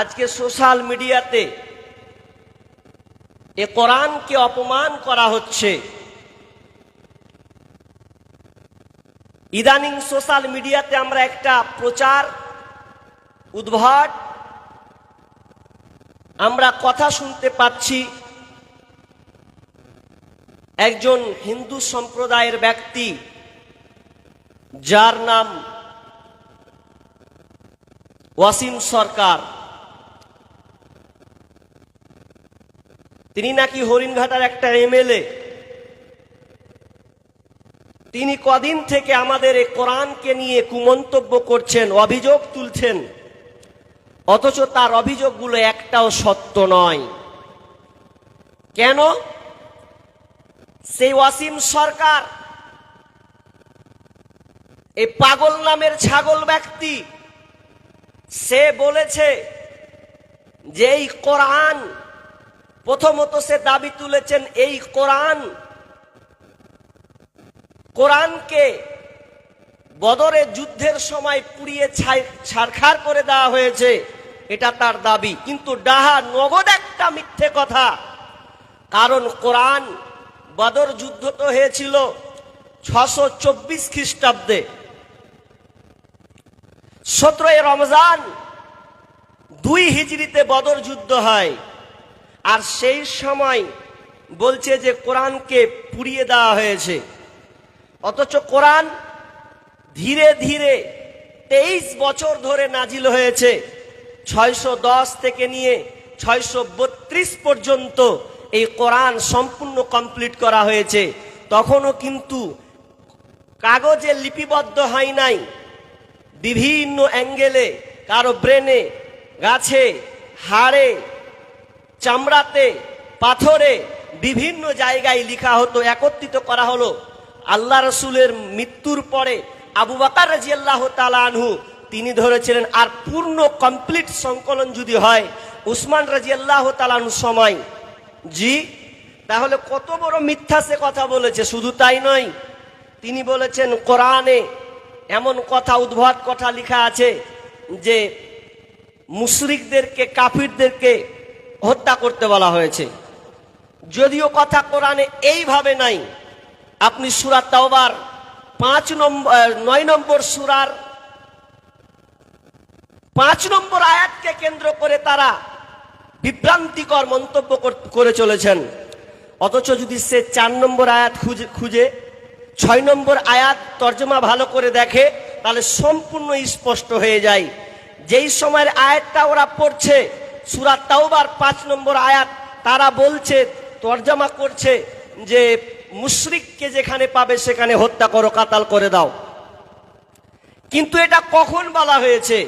আজকে সোশ্যাল মিডিয়াতে এ কোরআনকে অপমান করা হচ্ছে। ইদানিং সোশ্যাল মিডিয়াতে আমরা একটা প্রচার উদ্ভট। আমরা কথা শুনতে পাচ্ছি। একজন হিন্দু সম্প্রদায়ের ব্যক্তি, যার নাম ওয়াসিম সরকার। তিনি নাকি হরিণঘাটার একটা এমএলএ? তিনি কদিন থেকে আমাদের এই কোরআনকে নিয়ে কুমন্তব্য করছেন, অভিযোগ তুলছেন। অথচ তার অভিযোগগুলো একটাও সত্য নয়। কেন? সেই ওয়াসিম সরকার এই পাগল নামের ছাগল ব্যক্তি, সে বলেছে যে এই কোরআন প্রথমত সে দাবি তুলেছেন এই কোরআন, কোরআনকে বদরে যুদ্ধের সময় পুড়িয়ে ছাড়খাড় করে দেওয়া হয়েছে, এটা তার দাবি। কিন্তু ডাহা নগদ একটা মিথ্যে কথা, কারণ কোরআন বদর যুদ্ধ তো হয়েছিল ছশো চব্বিশ খ্রিস্টাব্দে। সতেরোই রমজান দুই হিজড়িতে বদর যুদ্ধ হয়। আর সেই সময় বলছে যে কোরআনকে পুড়িয়ে দেওয়া হয়েছে। অথচ কোরআন ধীরে ধীরে তেইশ বছর ধরে নাজিল হয়েছে। ছয়শো দশ থেকে নিয়ে ছয়শো বত্রিশ পর্যন্ত এই কোরআন সম্পূর্ণ কমপ্লিট করা হয়েছে। তখনও কিন্তু কাগজে লিপিবদ্ধ হয় নাই। বিভিন্ন অ্যাঙ্গেলে কারও ব্রেনে, গাছে, হাড়ে চামড়াতে, পাথরে বিভিন্ন জায়গায় লিখা হতো, একত্রিত করা হলো। আল্লাহ রসুলের মৃত্যুর পরে আবু বাকার রাজি আল্লাহ তিনি ধরেছিলেন, আর পূর্ণ কমপ্লিট সংকলন যদি হয়, উসমান রাজি আল্লাহ তালানহু সময়। জি, তাহলে কত বড় মিথ্যা সে কথা বলেছে, শুধু তাই নয়। তিনি বলেছেন, কোরআনে এমন কথা, উদ্ভট কথা লেখা আছে যে, মুশরিকদেরকে, কাফিরদেরকে হত্যা করতে বলা হয়েছে। যদিও কথা কোরআনে এইভাবে নাই, আপনি সুরা তাওবার পাঁচ নম্বর নয় নম্বর সুরার পাঁচ নম্বর আয়াতকে কেন্দ্র করে তারা বিভ্রান্তিকর মন্তব্য করে চলেছেন। অথচ যদি সে চার নম্বর আয়াত খুঁজে খুঁজে ছয় নম্বর আয়াত তর্জমা ভালো করে দেখে, তাহলে সম্পূর্ণ স্পষ্ট হয়ে যায়। যেই সময়ের আয়াতটা ওরা পড়ছে সুরাত তাওবার পাঁচ নম্বর আয়াত, তারা বলছে, তর্জমা করছে যে মুশরিককে যেখানে পাবে সেখানে হত্যা করো, কাতাল করে দাও। কিন্তু এটা কখন বলা হয়েছে?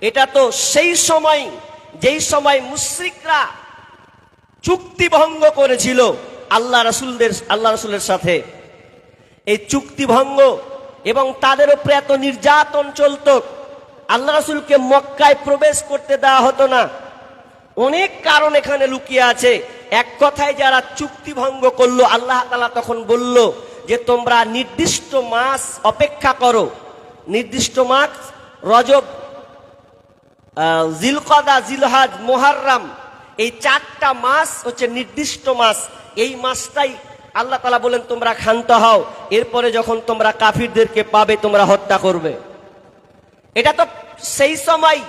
এটা তো সেই সময়, যেই সময় মুশ্রিকরা চুক্তি ভঙ্গ করেছিল আল্লাহ রাসুলদের, আল্লাহ রসুলের সাথে। এই চুক্তি ভঙ্গ এবং তাদের উপরে এত নির্যাতন চলত, আল্লাহ রসুলকে মক্কায় প্রবেশ করতে দেওয়া হতো না। অনেক কারণ এখানে লুকিয়ে আছে। এক কথায় যারা চুক্তি ভঙ্গ করল, আল্লাহ তালা তখন বলল যে, তোমরা নির্দিষ্ট মাস অপেক্ষা করো। নির্দিষ্ট মাস, রজব জিলকদা, জিলহাজ, মোহাররাম, এই চারটা মাস হচ্ছে নির্দিষ্ট মাস। এই মাসটাই আল্লাহ তালা বলেন, তোমরা ক্ষান্ত হও। এরপরে যখন তোমরা কাফিরদেরকে পাবে, তোমরা হত্যা করবে। এটা তো সেই সময়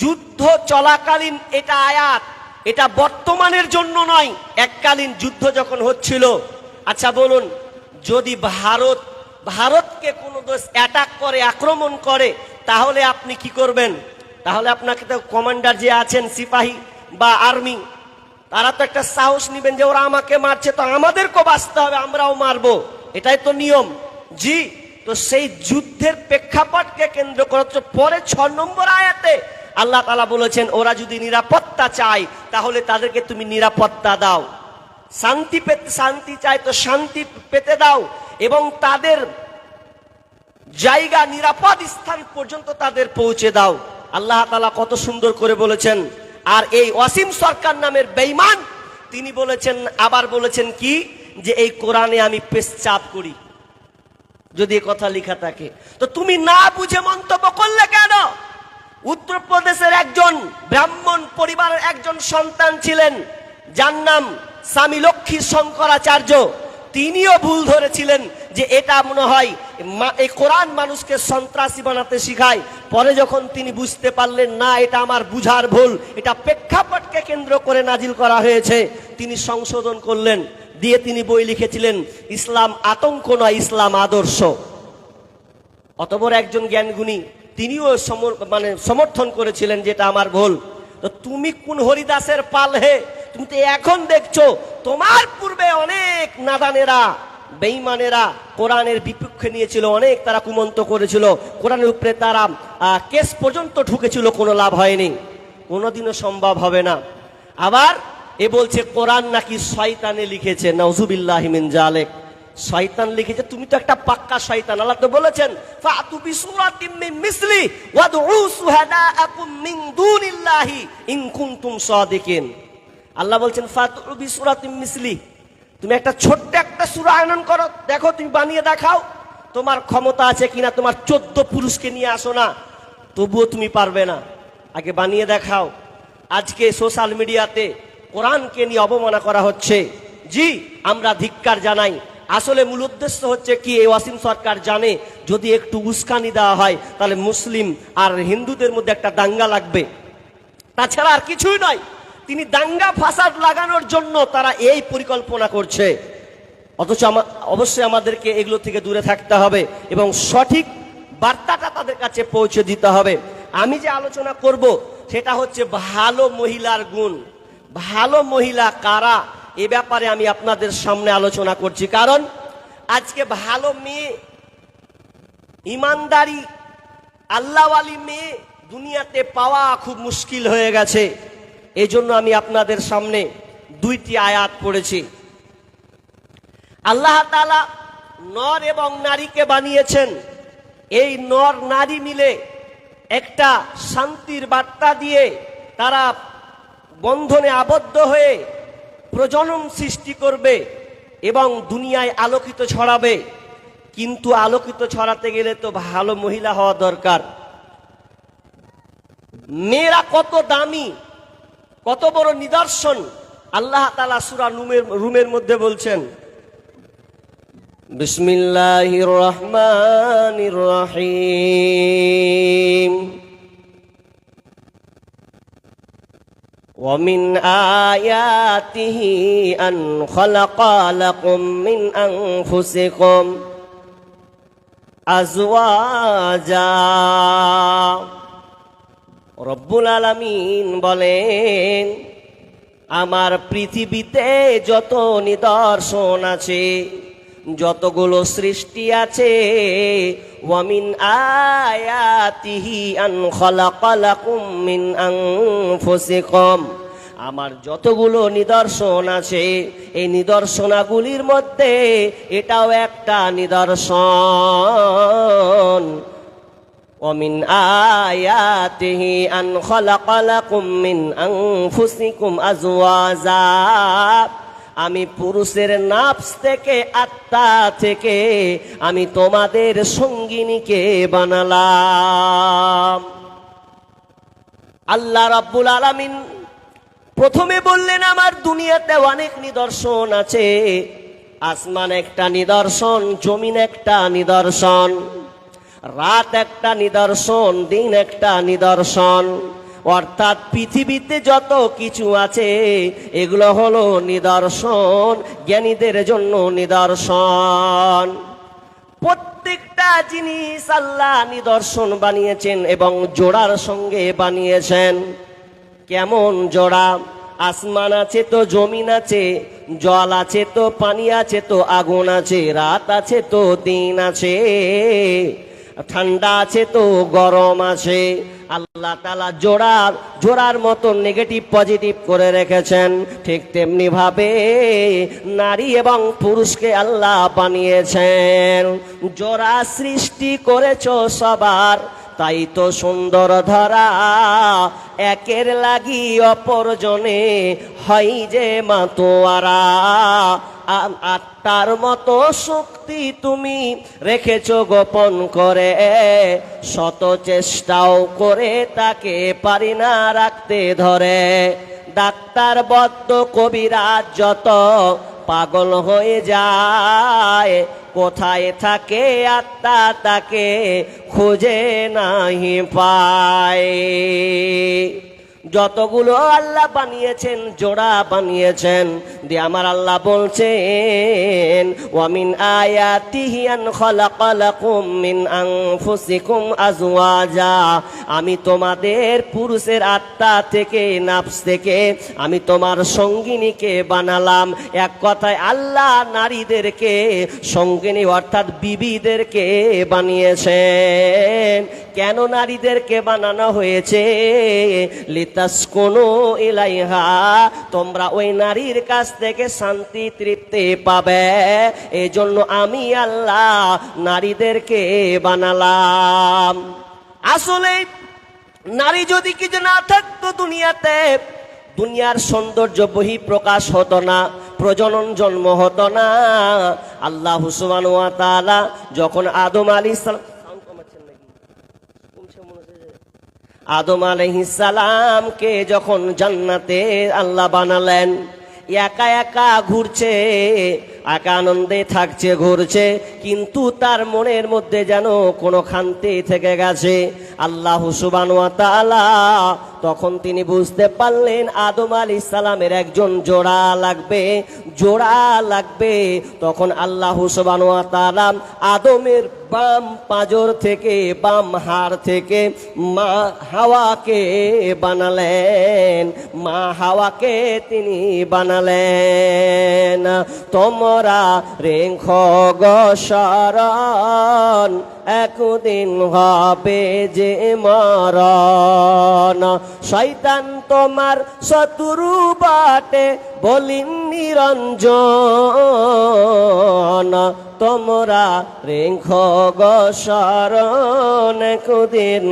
যুদ্ধ চলাকালীন এটা আয়াত, এটা বর্তমানের জন্য নয়। এককালীন যুদ্ধ যখন হচ্ছিল আচ্ছা বলুন, যদি ভারত, ভারতকে কোনো দোষ অ্যাটাক করে, আক্রমণ করে, তাহলে আপনি কি করবেন? তাহলে আপনাকে তো কমান্ডার যে আছেন, সিপাহী বা আর্মি তারা তো একটা সাহস নেবেন যে ওরা আমাকে মারছে, তো আমাদেরকেও বাঁচতে হবে, আমরাও মারবো। এটাই তো নিয়ম। জি, তো সেই যুদ্ধের প্রেক্ষাপটকে কেন্দ্র করে পরে ছ নম্বর আয়াতে আল্লাহ তালা বলেছেন, ওরা যদি নিরাপত্তা চায়, তাহলে তাদেরকে তুমি নিরাপত্তা দাও। শান্তি পেতে, শান্তি চায় তো শান্তি পেতে দাও এবং তাদের জায়গা, নিরাপদ স্থান পর্যন্ত তাদের পৌঁছে দাও। আল্লাহ তালা কত সুন্দর করে বলেছেন। আর এই অসীম সরকার নামের বেইমান তিনি বলেছেন, আবার বলেছেন কি? যে এই কোরআনে আমি পেশচাপ করি। যদি কথা লেখা থাকে। তো তুমি না বুঝে মন্তব্য করলে কেন? উত্তরপ্রদেশের একজন ব্রাহ্মণ পরিবারের একজন সন্তান ছিলেন, যার নাম স্বামী লক্ষ্মী শঙ্করাচার্য। তিনিও ভুল ধরেছিলেন যে এটা মনে হয় এই কোরআন মানুষকে সন্ত্রাসী বানাতে শিখায়। পরে যখন তিনি বুঝতে পারলেন, না, এটা আমার বুঝার ভুল, এটা প্রেক্ষাপটকে কেন্দ্র করে নাজিল করা হয়েছে। তিনি সংশোধন করলেন, দিয়ে তিনি বই লিখেছিলেন, ইসলাম আতঙ্ক নয়, ইসলাম আদর্শ। অতবর একজন জ্ঞানগুণী তিনিও মানে সমর্থন করেছিলেন যেটা আমার ভুল। তো তুমি কোন হরিদাসের পাল হে? তুমি তো এখন দেখছ, তোমার পূর্বে অনেক নাদানেরা, বেঈমানেরা কোরআনের বিপক্ষে নিয়েছিল, অনেক তারা কুমন্ত করেছিল। কোরআনের উপরে তারা কেস পর্যন্ত ঢুকেছিল কোনো লাভ হয়নি। কোনোদিনও সম্ভব হবে না। আবার এ বলছে, কোরআন নাকি শয়তানে লিখেছে নওজুবিল্লাহ মিন জালেক। শয়তান লিখেছে, তুমি তো একটা পাক্কা শয়তান। আল্লাহ তো বলেছেন, ফাতু বিসুরাতিম মিন মিসলি ওয়াদউ সুহাদাআকুম মিন দুনিল্লাহি ইন কুনতুম সাদিকিন। আল্লাহ বলছেন, ফাতু বিসুরাতিম মিসলি, তুমি একটা ছোট্ট একটা সূরা আনয়ন করো। দেখো, তুমি বানিয়ে দেখাও, তোমার ক্ষমতা আছে কিনা, তোমার চোদ্দ পুরুষকে নিয়ে আসো না, তবুও তুমি পারবে না। আগে বানিয়ে দেখাও। আজকে সোশ্যাল মিডিয়াতে কোরআনকে নিয়ে অবমাননা করা হচ্ছে। জি, আমরা ধিক্কার জানাই। আসলে মূল উদ্দেশ্য হচ্ছে কি, এই ওয়াসিম সরকার জানে যদি একটু উস্কানি দেওয়া হয়, তাহলে মুসলিম আর হিন্দুদের মধ্যে একটা দাঙ্গা লাগবে। তাছাড়া আর কিছুই নয়, তিনি দাঙ্গা ফাসাদ লাগানোর জন্য তারা এই পরিকল্পনা করছে। অথচ অবশ্যই আমাদেরকে এগুলো থেকে দূরে থাকতে হবে এবং সঠিক বার্তাটা তাদের কাছে পৌঁছে দিতে হবে। আমি যে আলোচনা করব, সেটা হচ্ছে ভালো মহিলার গুণ। ভালো মহিলা কারা? এ ব্যাপারে আমি আপনাদের সামনে আলোচনা করছি। কারণ আজকে ভালো মেয়ে, ইমানদারি, আল্লাহওয়ালি মেয়ে দুনিয়াতে পাওয়া খুব মুশকিল হয়ে গেছে। এই জন্য আমি আপনাদের সামনে দুইটি আয়াত পড়েছি। আল্লাহ তাআলা নর এবং নারীকে বানিয়েছেন। এই নর নারী মিলে একটা শান্তির বার্তা দিয়ে তারা বন্ধনে আবদ্ধ হয়ে প্রজনন সৃষ্টি করবে এবং দুনিয়ায় আলোকিত ছড়াবে। কিন্তু আলোকিত ছড়াতে গেলে তো ভালো মহিলা হওয়া দরকার। মেয়েরা কত দামি, কত বড় নিদর্শন। আল্লাহ তালা সুরা রুমের রুমের মধ্যে বলছেন, বিসমিল্লাহির রহমান রহিম। ومن آياته أن خلق لكم من أنفسكم أزواجا রব্বুল আলামিন বলেন আমার পৃথিবীতে যত নিদর্শন আছে যতগুলো সৃষ্টি আছে ওয়ামিন আয়াতিহি আন খালাকালাকুম মিন আনফুসিকুম আমার যতগুলো নিদর্শন আছে এই নিদর্শনাগুলির মধ্যে এটাও একটা নিদর্শন ومن آياته أن خلق لكم من أنفسكم أزواجا আমি পুরুষের নাফস থেকে, আত্মা থেকে, আমি তোমাদের সঙ্গিনীকে বানালাম। আল্লাহ রাব্বুল আলামিন প্রথমে বললেন, আমার দুনিয়াতে অনেক নিদর্শন আছে। আসমান একটা নিদর্শন, জমিন একটা নিদর্শন, রাত একটা নিদর্শন, দিন একটা নিদর্শন। অর্থাৎ পৃথিবীতে যত কিছু আছে, এগুলো হলো নিদর্শন, জ্ঞানীদের জন্য নিদর্শন। প্রত্যেকটা জিনিস আল্লাহ নিদর্শন বানিয়েছেন এবং জোড়ার সঙ্গে বানিয়েছেন। কেমন জোড়া? আসমান আছে তো জমিন আছে, জল আছে তো পানি আছে, তো আগুন আছে, রাত আছে তো দিন আছে, ঠান্ডা আছে তো গরম আছে আল্লাহ তালা জোড়ার জোড়ার মতো নেগেটিভ পজিটিভ করে রেখেছেন। ঠিক তেমনি ভাবে নারী এবং পুরুষকে আল্লাহ বানিয়েছেন। জোড়া সৃষ্টি করেছ সবার, তাই তো সুন্দর ধরা। একের লাগি অপরজনে হয় যে মাতোয়ারা। আত্মার মতো শক্তি তুমি রেখেছ গোপন করে। শত চেষ্টাও করে তাকে পারি না রাখতে ধরে। ডাক্তার, বদ্ধ কবিরাজ যত পাগল হয়ে যায়, কোথায় থাকে আত্মা তাকে খুঁজে নাহি পায়। যতগুলো আল্লাহ বানিয়েছেন, জোড়া বানিয়েছেন, দিয়ে আমার আল্লাহ বলছেন, ওয়ামিন আয়াতিহি আন খালাকালাকুম মিন আনফুসিকুম আজওয়াজা। আমি তোমাদের পুরুষের আত্মা থেকে, নাফস থেকে, আমি তোমার সঙ্গিনীকে বানালাম। এক কথায় আল্লাহ নারীদেরকে, সঙ্গিনী অর্থাৎ বিবিদেরকে বানিয়েছেন। কেন নারীদেরকে বানানো হয়েছে? লিতাস কোনো ইলাইহা, তোমরা ওই নারীর কাছ থেকে শান্তি, তৃপ্তি পাবে। এই জন্য আমি আল্লাহ নারীদেরকে বানালাম। আসলে নারী যদি কিছু না থাকতো দুনিয়াতে, দুনিয়ার সৌন্দর্য বহি প্রকাশ হতো না, প্রজনন জন্ম হতো না। আল্লাহ হুসমান ওয়া তাআলা যখন আদম আলী আদম আলহিসালামকে যখন জান্নাতে আল্লাহ বানালেন একা একা ঘুরছে একা আনন্দে থাকছে, ঘুরছে, কিন্তু তার মনের মধ্যে যেন কোনো খান্তি থেকে গেছে। আল্লাহ সুবান তখন তিনি বুঝতে পারলেন, আদম আল সালামের একজন জোড়া লাগবে জোড়া লাগবে। তখন আল্লাহ সুবান আদমের বাম পাজর থেকে, বাম হাড় থেকে মা হাওয়াকে বানালেন, মা হাওয়াকে তিনি বানালেন। তোমরা রেখ গসরণ একদিন হবে যে মরণ। শৈতান তোমার শত্রু বাটে বলিন নিরঞ্জন, তোমরা রেখ গসরণ একদিন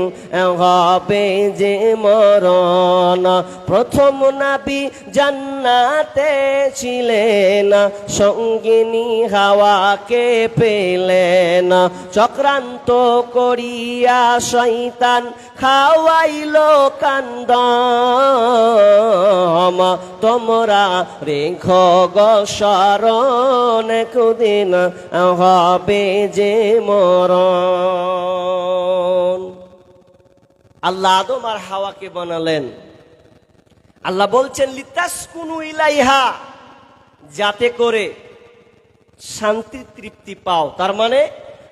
হবে যে মরণ। প্রথম নাবি জান্নাতে ছিলেন, সঙ্গিনী হাওয়াকে পেলেন। চক্রান্ত করিয়া শৈতান খাওয়াইল কান্দম, তোমরা রেখ গসরণ একদিন হবে যে মরণ। আল্লাহ আদম আর হাওয়াকে বানালেন। আল্লাহ বলছেন লিতাস কুনু ইলাইহা যাতে করে শান্তি তৃপ্তি পাও। তার মানে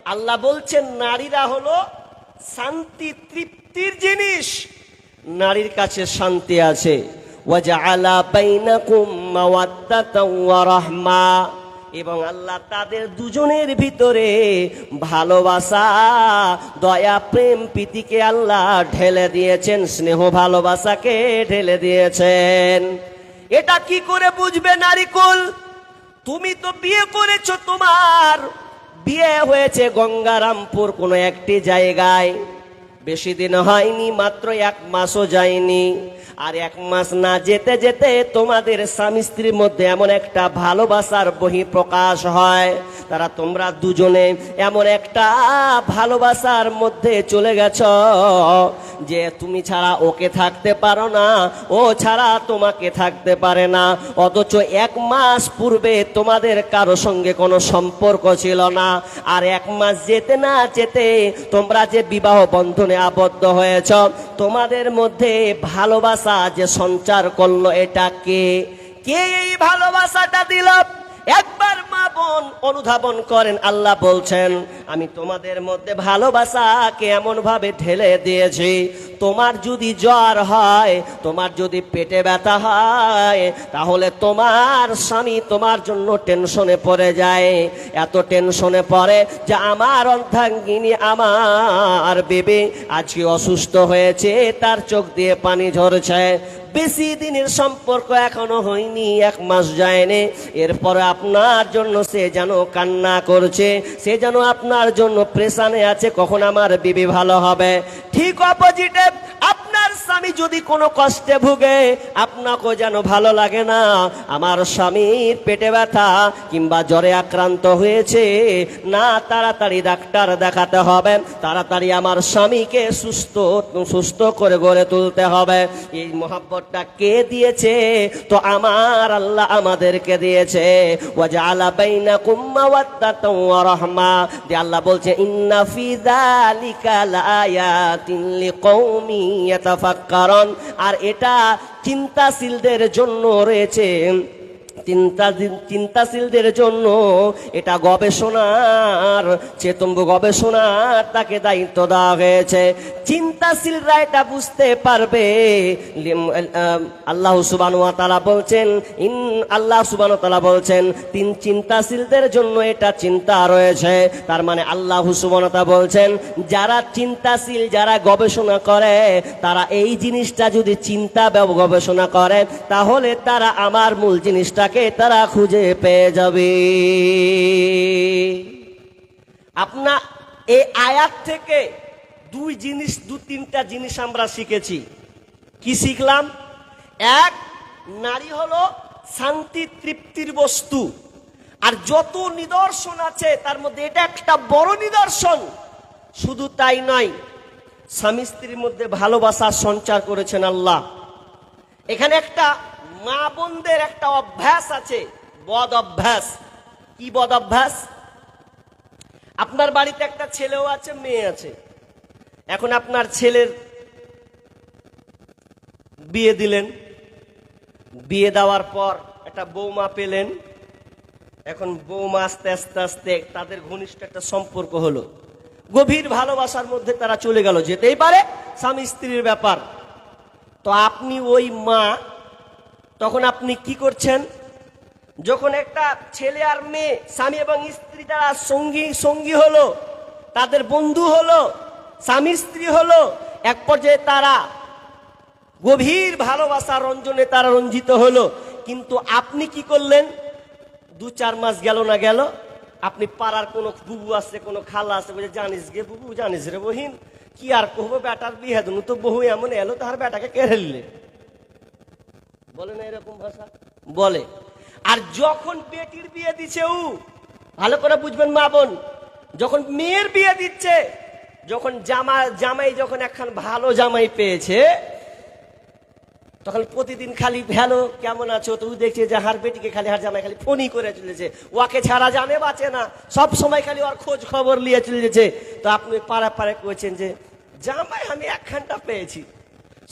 আল্লাহ বলছেন, নারীরা হলো শান্তি তৃপ্তির জিনিস। নারীর কাছে শান্তি আছে। ওয়াজআলা বাইনাকুম মাওয়াদ্দাতাও ওয়া এবং আল্লাহ তাদের দুজনের ভিতরে ভালোবাসা, দয়া, প্রেম, প্রীতিকে আল্লাহ ঢেলে দিয়েছেন, স্নেহ, ভালোবাসাকে ঢেলে দিয়েছেন। এটা কি করে বুঝবে নারীকুল? তুমি তো বিয়ে করেছ তোমার। বিয়ে হয়েছে গঙ্গারামপুর কোনো একটি জায়গায়। বেশি দিন হয়নি, মাত্র এক মাসও যায়নি। আর এক মাস না যেতে যেতে তোমাদের স্বামী স্ত্রীর মধ্যে এমন একটা ভালোবাসার বহি প্রকাশ হয়। তারা তোমরা দুজনে এমন একটা ভালোবাসার মধ্যে চলে গেছ যে তুমি ছাড়া ওকে থাকতে পারো না, ও ছাড়া তোমাকে থাকতে পারে না। অথচ এক মাস পূর্বে তোমাদের কারও সঙ্গে কোনো সম্পর্ক ছিল না, আর এক মাস যেতে না যেতে তোমরা যে বিবাহ বন্ধনে আবদ্ধ হয়েছ, তোমাদের মধ্যে ভালোবাসা যে সঞ্চার করল এটা কে? কে এই ভালোবাসাটা দিল? একবার মা বোন অনুধাবন করেন, আল্লাহ বলছেন, আমি তোমাদের মধ্যে ভালোবাসাকে এমন ভাবে ঢেলে দিয়েছি, তোমার যদি জ্বর হয়, তোমার যদি পেটে ব্যথা হয়, তাহলে তোমার স্বামী তোমার জন্য টেনশনে পড়ে যায়। এত টেনশনে পড়ে যে আমার অর্ধাঙ্গিনী আমার বেবি আজকে অসুস্থ হয়েছে, তার চোখ দিয়ে পানি ঝরছে। বেশি দিনের সম্পর্ক এখনও হয়নি, এক মাস যায়নি। এরপরে আপনার জন্য সে যেন কান্না করছে, সে যেন আপনার জন্য প্রেশানে আছে, কখন আমার বিবি ভালো হবে। ঠিক অপোজিটে আপনার স্বামী যদি কোনো কষ্টে ভুগে, আপনাকেও যেন ভালো লাগে না। আমার স্বামীর পেটে ব্যথা কিংবা জ্বরে আক্রান্ত হয়েছে, না তাড়াতাড়ি ডাক্তার দেখাতে হবে। তাড়াতাড়ি আমার স্বামীকে সুস্থ সুস্থ করে গড়ে তুলতে হবে। এই মোহাব্বতটা কে দিয়েছে? তো আমার আল্লাহ আমাদেরকে দিয়েছে। ওয়াজআলা বাইনাকুম মাওয়াদ্দাতাও ওয়া রাহমা। যে আল্লাহ বলছে, ইন্না ফি যালিকা লায়াতিন লিকৌমি ইয়াতাফাক্কারুন। আর এটা চিন্তাশীলদের জন্য রয়েছে। চিন্তা চিন্তাশীলদের জন্য এটা গবেষণার, চেতম্ব গবেষণার তাকে দায়িত্ব দেওয়া হয়েছে। চিন্তাশীলরা এটা বুঝতে পারবে। আল্লাহ সুবান বলছেন, ইন আল্লাহ সুবান তালা বলছেন, তিন চিন্তাশীলদের জন্য এটা চিন্তা রয়েছে। তার মানে আল্লাহ সুবানতা বলছেন, যারা চিন্তাশীল, যারা গবেষণা করে, তারা এই জিনিসটা যদি চিন্তা গবেষণা করে, তাহলে তারা আমার মূল জিনিসটাকে তারা খুঁজে পেয়ে যাবে। আপনার এই আয়াত থেকে দুই জিনিস, দু তিনটা জিনিস আমরা শিখেছি। কি শিখলাম? এক, নারী হলো শান্তি, তৃপ্তির বস্তু। আর যত নিদর্শন আছে, তার মধ্যে এটা একটা বড় নিদর্শন। শুধু তাই নয়, স্বামী স্ত্রীর মধ্যে ভালোবাসার সঞ্চার করেছেন আল্লাহ। এখানে একটা মা বোনদের একটা অভ্যাস আছে, বদ অভ্যাস। কি বদ অভ্যাস? আপনার বাড়িতে একটা ছেলেও আছে, মেয়ে আছে। এখন আপনার ছেলের বিয়ে দিলেন। বিয়ে দেওয়ার পর একটা বৌমা পেলেন। এখন বৌমা আস্তে আস্তে আস্তে তাদের ঘনিষ্ঠ একটা সম্পর্ক হলো। গভীর ভালোবাসার মধ্যে তারা চলে গেল। যেতেই পারে, স্বামী স্ত্রীর ব্যাপার। তো আপনি ওই মা তখন আপনি কি করছেন? যখন একটা ছেলে আর মেয়ে, স্বামী এবং স্ত্রী তারা সঙ্গী সঙ্গী হলো, তাদের বন্ধু হলো স্বামী স্ত্রী হলো, এক পর্যায়ে তারা গভীর ভালোবাসা রঞ্জনে তারা রঞ্জিত হলো। কিন্তু আপনি কি করলেন? দু চার মাস গেল না গেল, আপনি পাড়ার কোনো বুবু আছে, কোনো খালা আছে, বলে, জানিস গে বুবু, জানিস রে বহিন, কি আর কহবো, বেটার বিয়ে তো বহু এমন এলো তার বেটাকে কেড়ে নিলে। বলে না এরকম ভাষা? বলে। আর যখন বেটির বিয়ে দিচ্ছে উ ভালো করে বুঝবেন মা বোন, যখন মেয়ের বিয়ে দিচ্ছে, যখন জামা, জামাই যখন একখান ভালো জামাই পেয়েছে, তখন প্রতিদিন খালি ভ্যালো কেমন আছো? তো দেখছে যে হার বেটিকে খালি, হার জামাই খালি ফোনই করে চলেছে। ওকে ছাড়া জানে বাঁচে না। সব সময় খালি ওর খোঁজ খবর নিয়ে চলেছে তো আপনি পাড়া পাড়ে করেছেন যে, জামাই আমি একখানটা পেয়েছি।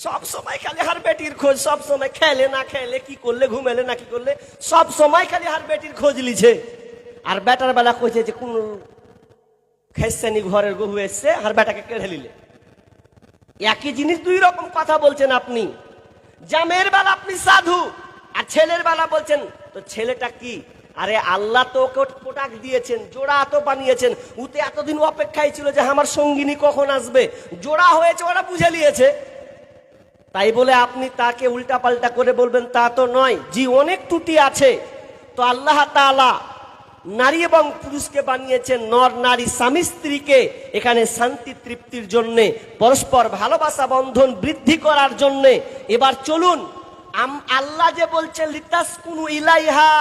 সব সময় খালি হার বেটির খোঁজ, সব সময় খেলে না খেলে, কি করলে, ঘুমেলে না কি করলে, সব সময় খালি হার বেটির খোঁজ লিছে। আর বেটার বেলা কইছে যে, কোন খেসানি ঘরের গহু এসছে, আর বেটাকে কেড়ে নিলে। একই জিনিস দুই রকম কথা বলছেন আপনি। জামের বেলা আপনি সাধু, আর ছেলের বেলা বলছেন, তো ছেলেটা কি? আরে আল্লাহ তো ওকে পোটাক দিয়েছেন, জোড়া এত বানিয়েছেন। উতে এতদিন অপেক্ষায় ছিল যে, আমার সঙ্গিনী কখন আসবে? জোড়া হয়েছে, ওরা বুঝে নিয়েছে। তাই বলে আপনি তাকে উল্টা পাল্টা করে বলবেন, তা তো নয়। জি, অনেক ত্রুটি আছে। তো আল্লাহ তাআলা নারী এবং পুরুষকে বানিয়েছেন, নর, নারী, স্বামী, স্ত্রীকে এখানে শান্তি, তৃপ্তির জন্য, পরস্পর ভালোবাসা, বন্ধন বৃদ্ধি করার জন্য। এবার চলুন আল্লাহ যে বলছেন লিতাস কুনু ইলাইহা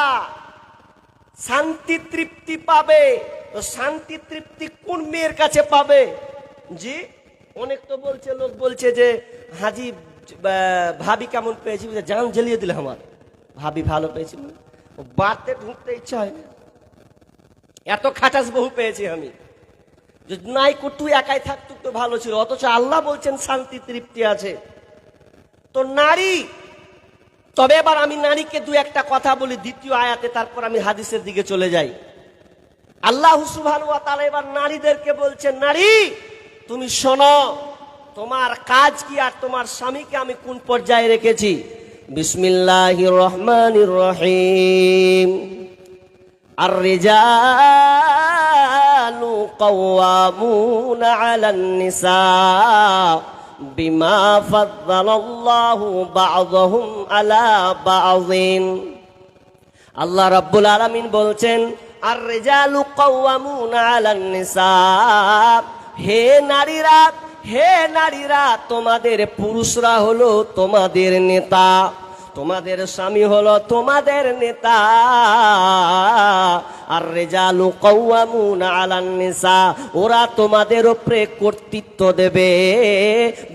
শান্তি, তৃপ্তি পাবে। তো শান্তি, তৃপ্তি কোন মেয়ের কাছে পাবে? জি, অনেক তো বলছে, লোক বলছে যে, হাজি ভাবি কেমন পেয়েছি জান জ্বালিয়ে দিলে আমার। ভাবি ভালো পেয়েছি বাড়তে ঢুকতে ইচ্ছা হয় না। এত খাটাস বহু পেয়েছি আমি। নাই তুই একাই থাকতুক তো ভালো ছিল। অথচ আল্লাহ বলছেন, শান্তি, তৃপ্তি আছে। তো নারী, তবে এবার আমি নারীকে দু একটা কথা বলি, দ্বিতীয় আয়াতে, তারপর আমি হাদিসের দিকে চলে যাই। আল্লাহ সুবহানাহু ওয়া তাআলা এবার নারীদেরকে বলছেন, নারী, তুমি শোনো। তোমার কাজ কি আর তোমার স্বামীকে আমি কোন পর্যায়ে রেখেছি? বিসমিল্লাহ রহমান রহিম আর রেজালু কওয়ামুন আলান নিসা বিমা ফাদ্দালাল্লাহু বাযহুম আলা বাযিন আল্লাহ রাব্বুল আলামিন বলছেন আর রেজালু কওয়ামুন আলান নিসা, হে নারীরা হে নারীরা, তোমাদের পুরুষরা হলো তোমাদের নেতা, তোমাদের স্বামী হলো তোমাদের নেতা। আর রেজালু কৌয়ামুনা আলান নিসা, ওরা তোমাদের উপরে কর্তৃত্ব দেবে।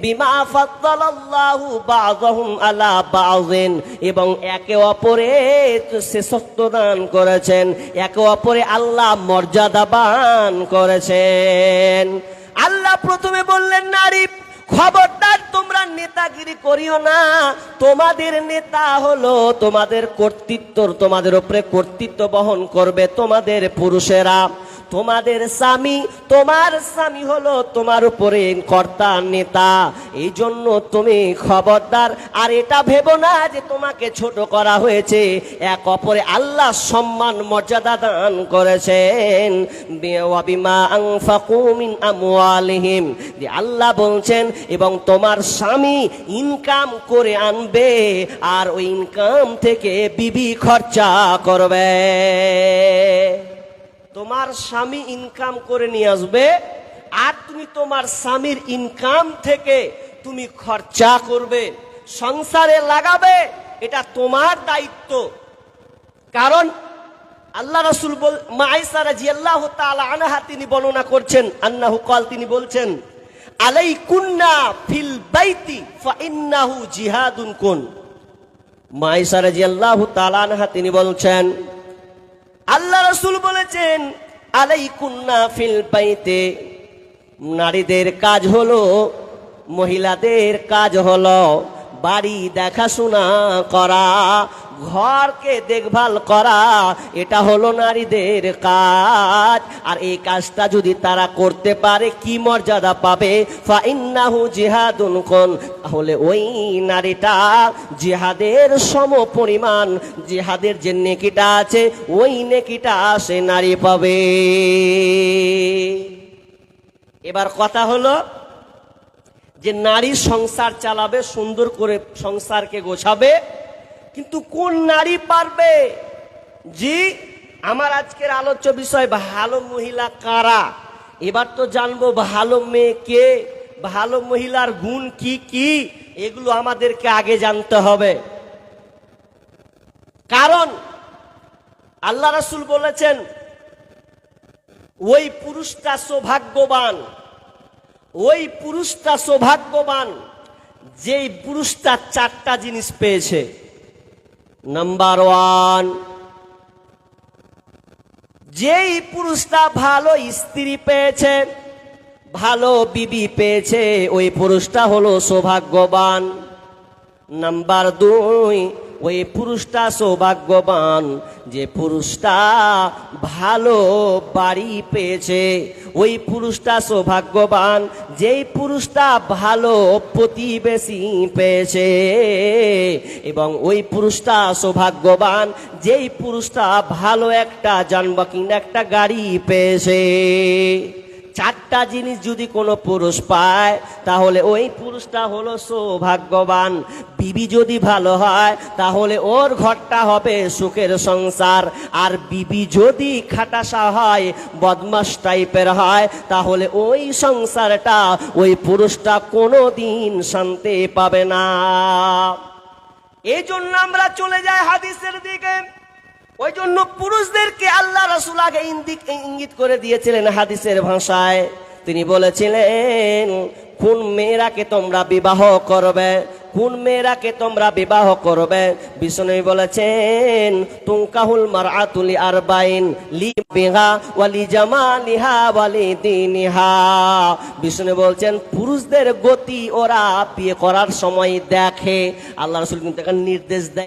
বিমা ফাদ্দালাল্লাহু বাযহুম আলা বাযিন এবং একে অপরে শ্রেষ্ঠত্ব দান করেছেন, একে অপরে আল্লাহ মর্যাদাবান করেছেন। আল্লাহ প্রথমে বললেন, নারী, খবরদার, তোমরা নেতাগিরি করিও না। তোমাদের নেতা হলো তোমাদের কর্তৃত্ব, তোমাদের উপরে কর্তৃত্ব বহন করবে তোমাদের পুরুষেরা। তোমাদের স্বামী, তোমার স্বামী হলো তোমার উপরে কর্তা, নেতা। এই জন্য তুমি খবরদার। আর এটা ভেবো না যে তোমাকে ছোট করা হয়েছে। এক অপরে আল্লাহ সম্মান, মর্যাদা দান করেছেন। আল্লাহ বলছেন, এবং তোমার স্বামী ইনকাম করে আনবে, আর ওই ইনকাম থেকে বিবি খরচা করবে। তোমার স্বামী ইনকাম করে নিয়ে আসবে, আর তুমি তোমার স্বামীর ইনকাম থেকে তুমি খরচা করবে, সংসারে লাগাবে, এটা তোমার দায়িত্ব। কারণ আল্লাহ রসুল বল মাইসা তাআলা আনহা তিনি বর্ণনা করছেন, আন্নাহু কল তিনি বলছেন আলাই কুন্না ফিল বাইতি ফা ইন্নাহু জিহাদুন কুন। মাইসা রাজিয়াল্লাহু তাআলা আনহা তিনি বলছেন আল্লাহ রসুল বলেছেন আলাই কুন্না ফিল পাইতে নারীদের কাজ হলো, মহিলাদের কাজ হলো বাড়ি দেখাশোনা করা ঘরকে দেখভাল করা, এটা হলো নারীদের কাজ। আর এই কাজটা যদি তারা করতে পারে, কি মর্যাদা পাবে? ফাইন্নাহু জিহাদুন কোন। তাহলে ওই নারীটা জিহাদের সম পরিমাণ জিহাদের যে নেকিটা আছে, ওই নেকিটা সে নারী পাবে। এবার কথা হলো যে নারী সংসার চালাবে, সুন্দর করে সংসারকে গোছাবে কিন্তু কোন নারী পারবে? জি, আমার আজকের আলোচ্য বিষয়, ভালো মহিলা কারা? এবার তো জানব ভালো মেয়ে কে, ভালো মহিলার গুণ কি কি, এগুলো আমাদেরকে আগে জানতে হবে। কারণ, আল্লাহ রাসুল বলেছেন, ওই পুরুষটা সৌভাগ্যবান, ওই পুরুষটা সৌভাগ্যবান, যেই পুরুষটা চারটা জিনিস পেয়েছে। নাম্বার ওয়ান যেই পুরুষটা ভালো স্ত্রী পেয়েছে, ভালো বিবি পেয়েছে, ওই পুরুষটা হলো সৌভাগ্যবান। নাম্বার দুই ওই পুরুষটা সৌভাগ্যবান যে পুরুষটা ভালো বাড়ি পেয়েছে। ওই পুরুষটা সৌভাগ্যবান যেই পুরুষটা ভালো প্রতিবেশী পেয়েছে। এবং ওই পুরুষটা সৌভাগ্যবান যেই পুরুষটা ভালো একটা যানবাহন, একটা গাড়ি পেয়েছে। চারটা জিনিস যদি কোনো পুরুষ পায়, তাহলে ওই পুরুষটা হলো সৌভাগ্যবান। বিবি যদি ভালো হয়, তাহলে ওর ঘরটা হবে সুখের সংসার। আর বিবি যদি খাটাসা হয়, বদমাস টাইপের হয়, তাহলে ওই সংসারটা ওই পুরুষটা কোনো দিন শান্তি পাবে না। এই জন্য আমরা চলে যাই হাদিসের দিকে। ওই জন্য পুরুষদেরকে আল্লাহ রসুল আগে ইন্দিক ইঙ্গিত করে দিয়েছিলেন হাদিসের ভাষায়। তিনি বলেছিলেন, কোন মেয়েরাকে তোমরা বিবাহ করবে? কোন মেয়েরাকে তোমরা বিবাহ করবে? বিষ্ণু বলেছেন তুঙ্কাহুল মারআতুলি আরবাইন লি বিহা ওয়ালি জামালিহা ওয়ালি দিনিহা বিষ্ণু বলছেন, পুরুষদের গতি ওরা বিয়ে করার সময় দেখে। আল্লাহ রসুল কিন্তু এখানে নির্দেশ দেয়